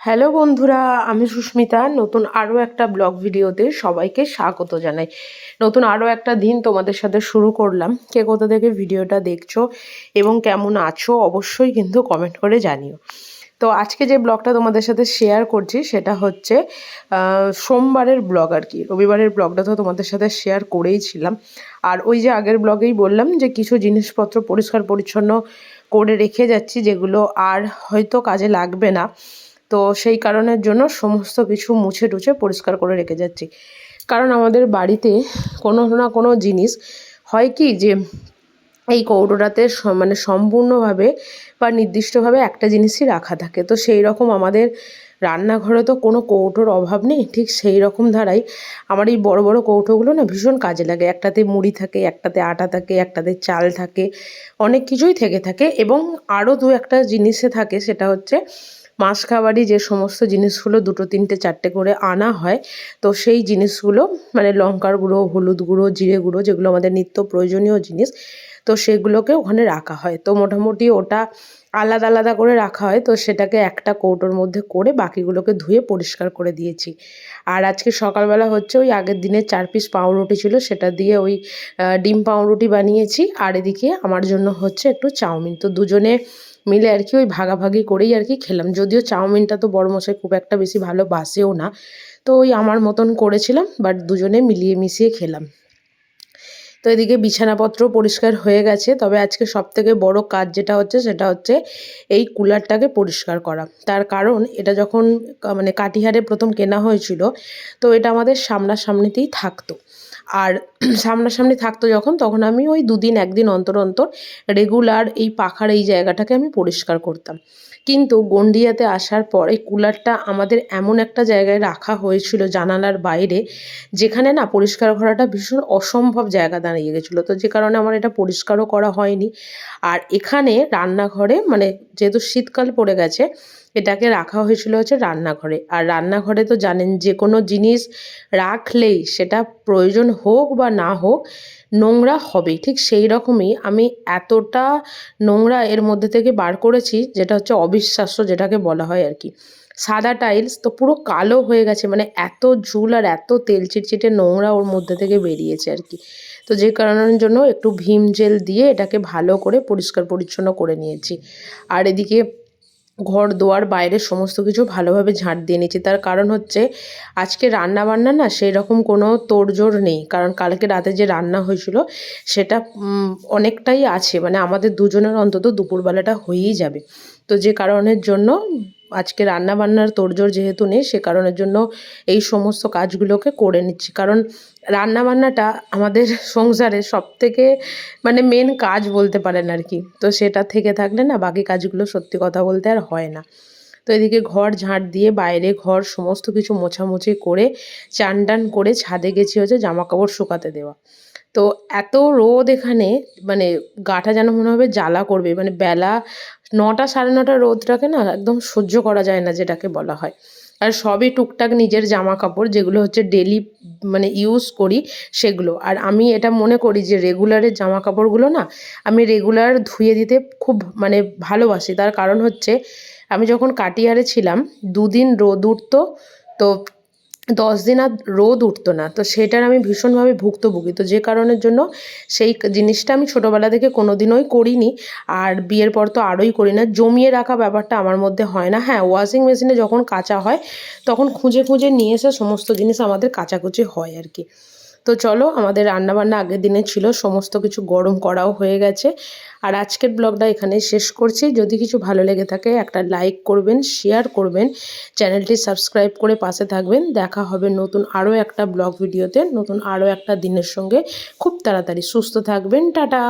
Hello বন্ধুরা, আমি সুস্মিতা। নতুন আরও একটা ব্লগ ভিডিওতে সবাইকে স্বাগত জানাই। নতুন আরও একটা দিন তোমাদের সাথে শুরু করলাম। কে কোথা থেকে ভিডিওটা দেখছ এবং কেমন আছো অবশ্যই কিন্তু কমেন্ট করে জানিও। তো আজকে যে ব্লগটা তোমাদের সাথে শেয়ার করছি সেটা হচ্ছে সোমবারের ব্লগ আর কি। রবিবারের ব্লগটা তো তোমাদের সাথে শেয়ার করেই ছিলাম। আর ওই যে আগের ব্লগেই বললাম যে কিছু জিনিসপত্র পরিষ্কার পরিচ্ছন্ন করে রেখে যাচ্ছি, যেগুলো আর হয়তো কাজে লাগবে না। তো সেই কারণের জন্য সমস্ত কিছু মুছে টুছে পরিষ্কার করে রেখে যাচ্ছি। কারণ আমাদের বাড়িতে কোনো না কোনো জিনিস হয় কি যে, এই কৌটোটাতে মানে সম্পূর্ণভাবে বা নির্দিষ্টভাবে একটা জিনিসই রাখা থাকে। তো সেই রকম আমাদের রান্নাঘরে তো কোনো কৌটোর অভাব নেই। ঠিক সেই রকম ধারাই আমার এই বড় বড় কৌটোগুলো না ভীষণ কাজে লাগে। একটাতে মুড়ি থাকে, একটাতে আটা থাকে, একটাতে চাল থাকে, অনেক কিছুই থেকে থাকে এবং আরও দু একটা জিনিসে থাকে, সেটা হচ্ছে মাছ খাবারই যে সমস্ত জিনিসগুলো দুটো, তিনটে, চারটে করে আনা হয়, তো সেই জিনিসগুলো মানে লঙ্কার গুঁড়ো, হলুদ গুঁড়ো, জিরে গুঁড়ো, যেগুলো আমাদের নিত্য প্রয়োজনীয় জিনিস, তো সেগুলোকে ওখানে রাখা হয়। তো মোটামুটি ওটা আলাদা আলাদা করে রাখা হয়, তো সেটাকে একটা কৌটোর মধ্যে করে বাকিগুলোকে ধুয়ে পরিষ্কার করে দিয়েছি। আর আজকে সকালবেলা হচ্ছে ওই আগের দিনের চার পিস পাউরুটি ছিল, সেটা দিয়ে ওই ডিম পাউরুটি বানিয়েছি। আর এদিকে আমার জন্য হচ্ছে একটু চাউমিন। তো দুজনে মিলে আর কি ওই ভাগাভাগি করেই আর কি খেলাম। যদিও চাউমিনটা তো বড় মশাই খুব একটা বেশি ভালো বাসেও না। তো ওই আমার মতন করেছিলাম বাট দুজনে মিলিয়ে মিশিয়ে খেলাম। তো এদিকে বিছানাপত্র পরিষ্কার হয়ে গেছে। তবে আজকে সব থেকে বড় কাজ যেটা হচ্ছে, সেটা হচ্ছে এই কুলারটাকে পরিষ্কার করা। তার কারণ এটা যখন মানে কাটিহারে প্রথম কেনা হয়েছিল, তো এটা আমাদের সামনাসামনিতেই থাকতো। আর সামনাসামনি থাকতো যখন, তখন আমি ওই দুদিন, একদিন অন্তর অন্তর রেগুলার এই পাখার এই জায়গাটাকে আমি পরিষ্কার করতাম। কিন্তু গন্ডিয়াতে আসার পর এই কুলারটা আমাদের এমন একটা জায়গায় রাখা হয়েছিল জানালার বাইরে, যেখানে না পরিষ্কার করাটা ভীষণ অসম্ভব জায়গা দাঁড়িয়ে গেছিল। তো যে কারণে আমার এটা পরিষ্কারও করা হয়নি। আর এখানে রান্নাঘরে মানে যেহেতু শীতকাল পড়ে গেছে, এটাকে রাখা হয়েছিল হচ্ছে রান্নাঘরে। আর রান্নাঘরে তো জানেন যে কোনো জিনিস রাখলেই সেটা প্রয়োজন হোক বা না হোক, নোংরা হবেই। ঠিক সেই রকমই আমি এতটা নোংরা এর মধ্যে থেকে বার করেছি, যেটা হচ্ছে অবিশ্বাস্য যেটাকে বলা হয় আর কি। সাদা টাইলস তো পুরো কালো হয়ে গেছে মানে এত ঝুল আর এত তেল চিটচিটে নোংরা ওর মধ্যে থেকে বেরিয়েছে আর কি। তো যে কারণের জন্য একটু ভীম জেল দিয়ে এটাকে ভালো করে পরিষ্কার পরিচ্ছন্ন করে নিয়েছি। আর এদিকে ঘর দোয়ার বাইরে সমস্ত কিছু ভালোভাবে ঝাঁট দিয়ে নিয়েছি। তার কারণ হচ্ছে আজকে রান্না বান্না না সেই রকম কোনো তোড়জোড় নেই। কারণ কালকে রাতে যে রান্না হয়েছিল সেটা অনেকটাই আছে। মানে আমাদের দুজনের অন্তত দুপুরবেলাটা হয়েই যাবে। তো যে কারণের জন্য আজকে রান্না বান্নার তোড়জোড় যেহেতু নেই, সে কারণের জন্য এই সমস্ত কাজগুলোকে করে নিচ্ছি। কারণ রান্না বান্নাটা আমাদের সংসারে সব থেকে মানে মেন কাজ বলতে পারেন আর কি। তো সেটা থেকে থাকলে না বাকি কাজগুলো সত্যি কথা বলতে আর হয় না। তো এদিকে ঘর ঝাঁট দিয়ে বাইরে ঘর সমস্ত কিছু মোছামুছি করে, চান টান করে ছাদে গেছি হচ্ছে জামা কাপড় শুকাতে দেওয়া। তো এত রোদ এখানে মানে গাটা যেন মনে হবে জ্বালা করবে। মানে বেলা নটা সাড়ে নটা রোদটাকে না একদম সহ্য করা যায় না যেটাকে বলা হয়। আর সবই টুকটাক নিজের জামা কাপড় যেগুলো হচ্ছে ডেলি মানে ইউজ করি সেগুলো। আর আমি এটা মনে করি যে রেগুলারের জামা কাপড়গুলো না আমি রেগুলার ধুয়ে দিতে খুব মানে ভালোবাসি। তার কারণ হচ্ছে আমি যখন কাটিয়ারে ছিলাম, দুদিন রোদ উঠতো, তো দশ দিন আর রোদ উঠতো না। তো সেটার আমি ভীষণভাবে ভুক্তভোগী। তো যে কারণের জন্য সেই জিনিসটা আমি ছোটোবেলা থেকে কোনো দিনই করিনি। আর বিয়ের পর তো আরোই করি না। জমিয়ে রাখা ব্যাপারটা আমার মধ্যে হয় না। হ্যাঁ ওয়াশিং মেশিনে যখন কাঁচা হয়, তখন খুঁজে খুঁজে নিয়ে এসে সমস্ত জিনিস আমাদের কাচাকুচি হয় আর কি। তো চলো, আমাদের রান্নাবান্না আগের দিনে ছিল, সমস্ত কিছু গরম করাও হয়ে গেছে। আর আজকের ব্লগটা এখানে শেষ করছি। যদি কিছু ভালো লেগে থাকে, একটা লাইক করবেন, শেয়ার করবেন, চ্যানেলটি সাবস্ক্রাইব করে পাশে থাকবেন। দেখা হবে নতুন আরও একটা ব্লগ ভিডিওতে, নতুন আরও একটা দিনের সঙ্গে। খুব তাড়াতাড়ি সুস্থ থাকবেন, টাটা!